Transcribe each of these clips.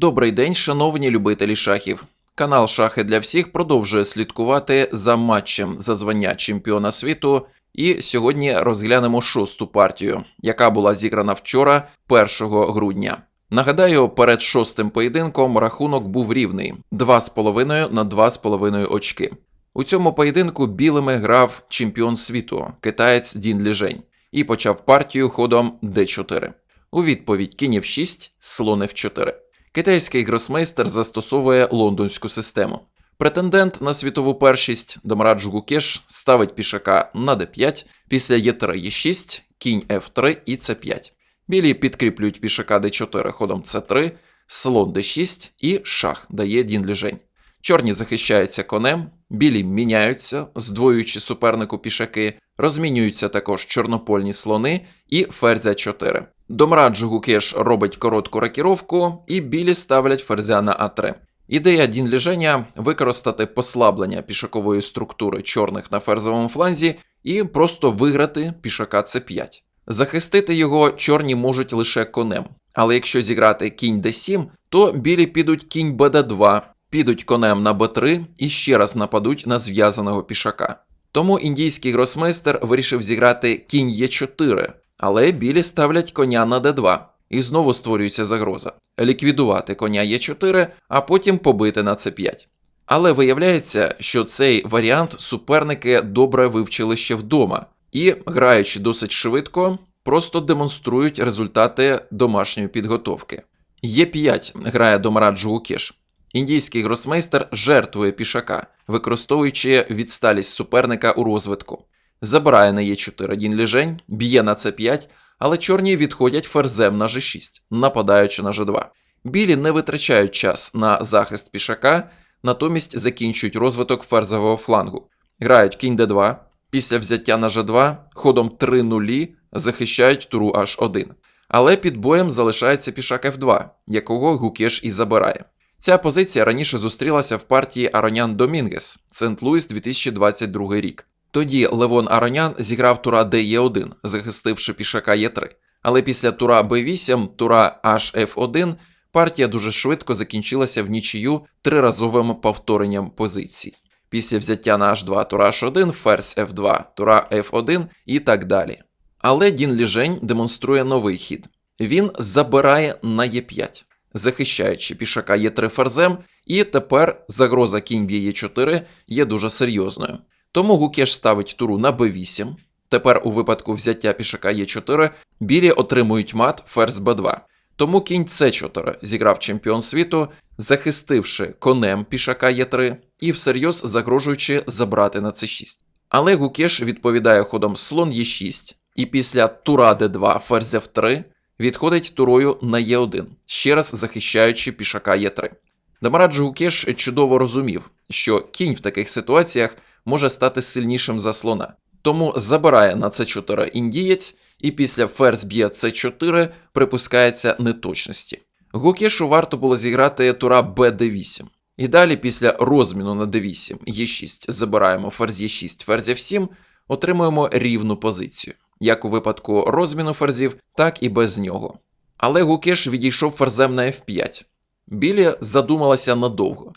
Добрий день, шановні любителі шахів. Канал Шахи для всіх продовжує слідкувати за матчем за звання чемпіона світу. І сьогодні розглянемо шосту партію, яка була зіграна вчора, 1 грудня. Нагадаю, перед шостим поєдинком рахунок був рівний 2,5 на 2,5 очки. У цьому поєдинку білими грав чемпіон світу, китаєць Дін Ліжень, і почав партію ходом d4. У відповідь кінь f6, слон f4. Китайський гросмейстер застосовує лондонську систему. Претендент на світову першість Домрадж Гукеш ставить пішака на d5, після e3 e6, кінь f3 і c5. Білі підкріплюють пішака d4 ходом c3, слон d6 і шах дає Дін Ліжень. Чорні захищаються конем, білі міняються, здвоюючи супернику пішаки, розмінюються також чорнопольні слони і ферзя 4. Домраджу Гукеш робить коротку ракіровку, і білі ставлять ферзя на А3. Ідея Дін Ліженя використати послаблення пішакової структури чорних на ферзовому фланзі і просто виграти пішака С5. Захистити його чорні можуть лише конем. Але якщо зіграти кінь d7, то білі підуть кінь bd2, підуть конем на b3 і ще раз нападуть на зв'язаного пішака. Тому індійський гросмейстер вирішив зіграти кінь e4, але білі ставлять коня на d2. І знову створюється загроза ліквідувати коня Е4, а потім побити на С5. Але виявляється, що цей варіант суперники добре вивчили ще вдома, і, граючи досить швидко, просто демонструють результати домашньої підготовки. Е5 грає Домраджу Гукеш. Індійський гросмейстер жертвує пішака, використовуючи відсталість суперника у розвитку. Забирає на Е4 Дін Ліжень, б'є на С5, але чорні відходять ферзем на G6, нападаючи на G2. Білі не витрачають час на захист пішака, натомість закінчують розвиток ферзового флангу. Грають кінь d2, після взяття на G2 ходом 3 нулі захищають туру H1. Але під боєм залишається пішак F2, якого Гукеш і забирає. Ця позиція раніше зустрілася в партії Аронян Домінгес, Сент-Луіс 2022 рік. Тоді Левон Аронян зіграв тура DE1, захистивши пішака Е3. Але після тура Б8, тура HF1 партія дуже швидко закінчилася в нічию триразовим повторенням позицій. Після взяття на H2 тура H1, ферзь F2, тура F1 і так далі. Але Дін Ліжень демонструє новий хід. Він забирає на Е5, захищаючи пішака Е3 ферзем, і тепер загроза кінь б'є Е4 є дуже серйозною. Тому Гукеш ставить туру на b8. Тепер у випадку взяття пішака Е4 білі отримують мат ферзь b2. Тому кінь С4 зіграв чемпіон світу, захистивши конем пішака Е3 і всерйоз загрожуючи забрати на С6. Але Гукеш відповідає ходом слон Е6, і після тура Д2 ферзь F3 відходить турою на Е1, ще раз захищаючи пішака Е3. Дамараджу Гукеш чудово розумів, що кінь в таких ситуаціях може стати сильнішим за слона. Тому забирає на С4 індієць, і після ферзь б'є С4 припускається неточності. Гукешу варто було зіграти тура Бд8. І далі, після розміну на d8, Е6 забираємо ферзь Е6, ферзь F7, отримуємо рівну позицію, як у випадку розміну ферзів, так і без нього. Але Гукеш відійшов ферзем на F5. Білі задумалася надовго.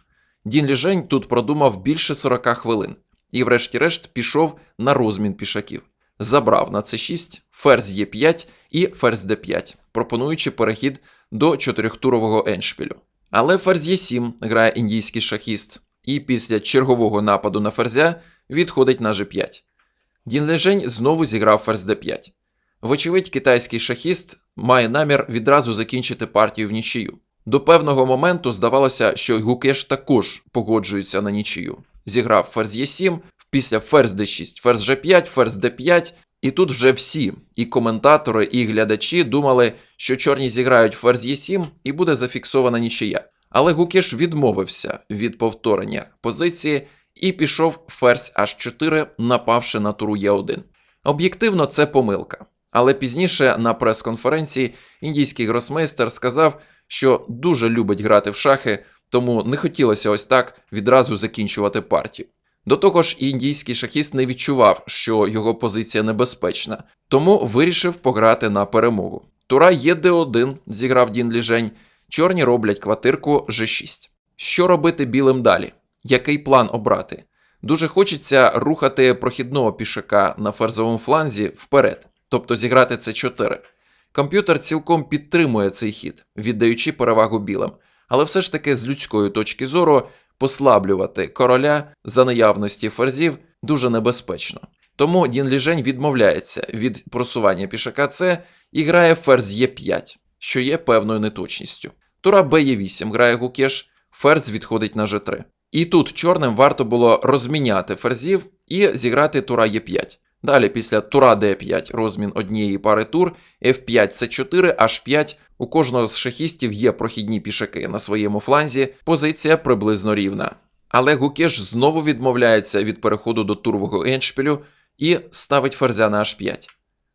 Дін Ліжень тут продумав більше 40 хвилин і, врешті-решт, пішов на розмін пішаків. Забрав на c6, ферзь Е5 і ферзь d5, пропонуючи перехід до чотирьохтурового еншпілю. Але ферзь Е7 грає індійський шахіст, і після чергового нападу на ферзя відходить на G5. Дін Лежень знову зіграв ферзь d5. Вочевидь, китайський шахіст має намір відразу закінчити партію в нічию. До певного моменту здавалося, що Гукеш також погоджується на нічию. Зіграв ферзь Е7, після ферзь d6, ферзь G5, ферзь d5, і тут вже всі, і коментатори, і глядачі думали, що чорні зіграють ферзь Е7 і буде зафіксована нічия. Але Гукеш відмовився від повторення позиції і пішов ферзь H4, напавши на туру Е1. Об'єктивно, це помилка. Але пізніше на прес-конференції індійський гросмейстер сказав, що дуже любить грати в шахи, тому не хотілося ось так відразу закінчувати партію. До того ж, індійський шахіст не відчував, що його позиція небезпечна, тому вирішив пограти на перемогу. Тура Е1 зіграв Дін Ліжень, Чорні роблять квартирку G6. Що робити білим далі? Який план обрати? Дуже хочеться рухати прохідного пішака на ферзовому фланзі вперед, тобто зіграти це 4. Комп'ютер цілком підтримує цей хід, віддаючи перевагу білим, але все ж таки з людської точки зору послаблювати короля за наявності ферзів дуже небезпечно. Тому Дін Ліжень відмовляється від просування пішака С і грає ферзь Е5, що є певною неточністю. Тура Б8 грає Гукеш, ферзь відходить на G3. І тут чорним варто було розміняти ферзів і зіграти тура Е5. Далі, після тура Д5 розмін однієї пари тур, F5 С4, H5. У кожного з шахістів є прохідні пішаки на своєму фланзі, позиція приблизно рівна. Але Гукеш знову відмовляється від переходу до турвого еншпілю і ставить ферзя на H5.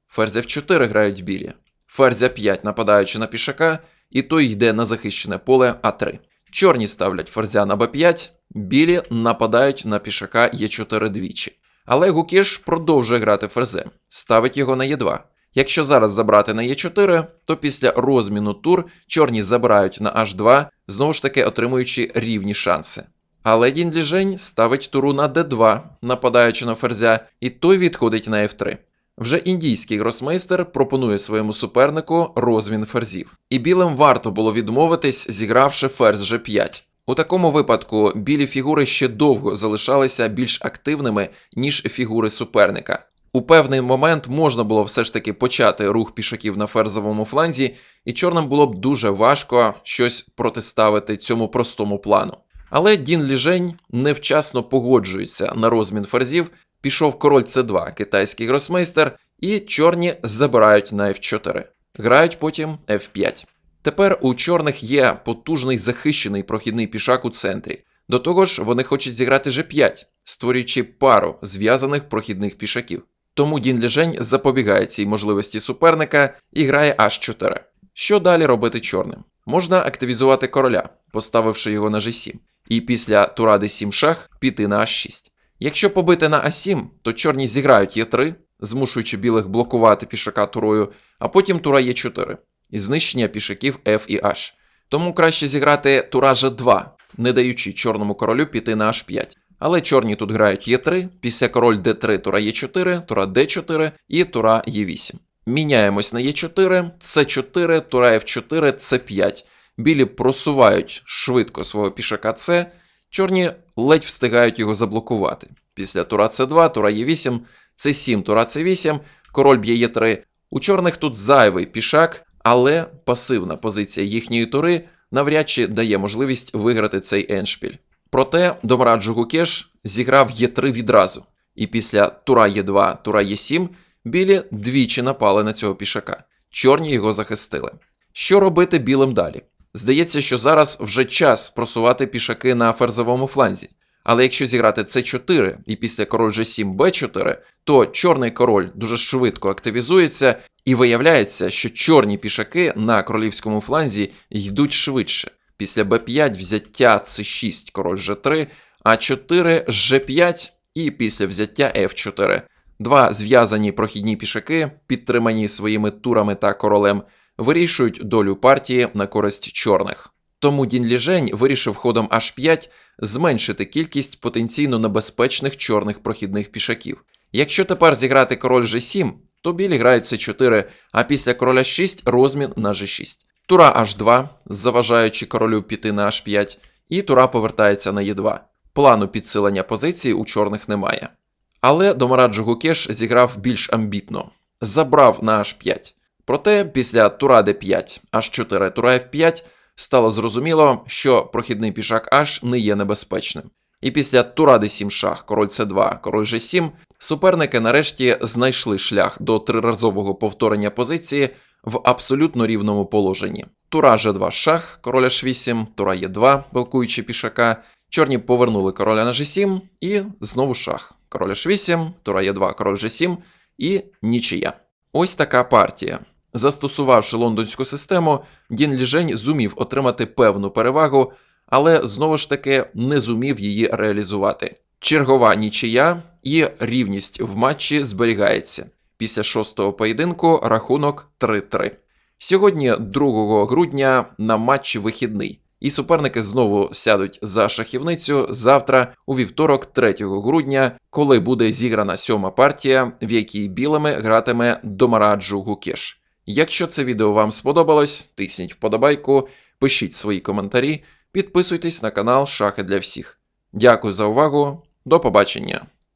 Ферзя F4 грають білі. Ферзя 5 нападаючи на пішака, і той йде на захищене поле А3. Чорні ставлять ферзя на Б5, білі нападають на пішака Е4 двічі. Але Гукеш продовжує грати ферзем, ставить його на Е2. Якщо зараз забрати на Е4, то після розміну тур чорні забирають на H2, знову ж таки отримуючи рівні шанси. Але Дін Ліжень ставить туру на d2, нападаючи на ферзя, і той відходить на f3. Вже індійський гросмейстер пропонує своєму супернику розмін ферзів. І білим варто було відмовитись, зігравши ферзь g5. У такому випадку білі фігури ще довго залишалися більш активними, ніж фігури суперника. У певний момент можна було все ж таки почати рух пішаків на ферзовому фланзі, і чорним було б дуже важко щось протиставити цьому простому плану. Але Дін Ліжень невчасно погоджується на розмін ферзів, пішов король С2, китайський гросмейстер, і чорні забирають на F4. Грають потім F5. Тепер у чорних є потужний захищений прохідний пішак у центрі. До того ж, вони хочуть зіграти G5, створюючи пару зв'язаних прохідних пішаків. Тому Дін Ліжень запобігає цій можливості суперника і грає H4. Що далі робити чорним? Можна активізувати короля, поставивши його на G7, і після тура d7 шах піти на H6. Якщо побити на А7, то чорні зіграють Е3, змушуючи білих блокувати пішака турою, а потім тура Е4 і знищення пішаків F і H. Тому краще зіграти тура G2, не даючи чорному королю піти на H5. Але чорні тут грають Е3, після король d3, тура Е4, тура d4 і тура Е8. Міняємось на Е4, С4, тура F4, С5. Білі просувають швидко свого пішака С, чорні ледь встигають його заблокувати. Після тура С2, тура Е8, С7, тура С8, король б'є Е3. У чорних тут зайвий пішак, але пасивна позиція їхньої тури навряд чи дає можливість виграти цей еншпіль. Проте Домраджу Гукеш зіграв Е3 відразу, і після тура Е2, тура Е7 білі двічі напали на цього пішака. Чорні його захистили. Що робити білим далі? Здається, що зараз вже час просувати пішаки на ферзовому фланзі. Але якщо зіграти С4 і після король G7 Б4, то чорний король дуже швидко активізується, і виявляється, що чорні пішаки на королівському фланзі йдуть швидше. Після Б5 взяття С6 король G3, А4 G5 і після взяття F4. Два зв'язані прохідні пішаки, підтримані своїми турами та королем, вирішують долю партії на користь чорних. Тому Дін Ліжень вирішив ходом H5 зменшити кількість потенційно небезпечних чорних прохідних пішаків. Якщо тепер зіграти король G7, то білі грають С4, а після короля 6 розмін на G6. Тура H2, заважаючи королю піти на H5, і тура повертається на Е2. Плану підсилення позиції у чорних немає. Але Домараджо Гукеш зіграв більш амбітно, забрав на H5. Проте після тура d5, H4, тура F5 стало зрозуміло, що прохідний пішак H не є небезпечним. І після тура d7 шах, король c2, король g7, суперники нарешті знайшли шлях до триразового повторення позиції в абсолютно рівному положенні. Тура g2 шах, король h8, тура e2, блокуючи пішака. Чорні повернули короля на g7 і знову шах. Король h8, тура e2, король g7 і нічия. Ось така партія. Застосувавши лондонську систему, Дін Ліжень зумів отримати певну перевагу, але знову ж таки не зумів її реалізувати. Чергова нічия і рівність в матчі зберігається. Після шостого поєдинку рахунок 3-3. Сьогодні, 2 грудня, на матчі вихідний. І суперники знову сядуть за шахівницю завтра, у вівторок, 3 грудня, коли буде зіграна сьома партія, в якій білими гратиме Домараджу Гукеш. Якщо це відео вам сподобалось, тисніть вподобайку, пишіть свої коментарі, підписуйтесь на канал Шахи для всіх. Дякую за увагу, до побачення!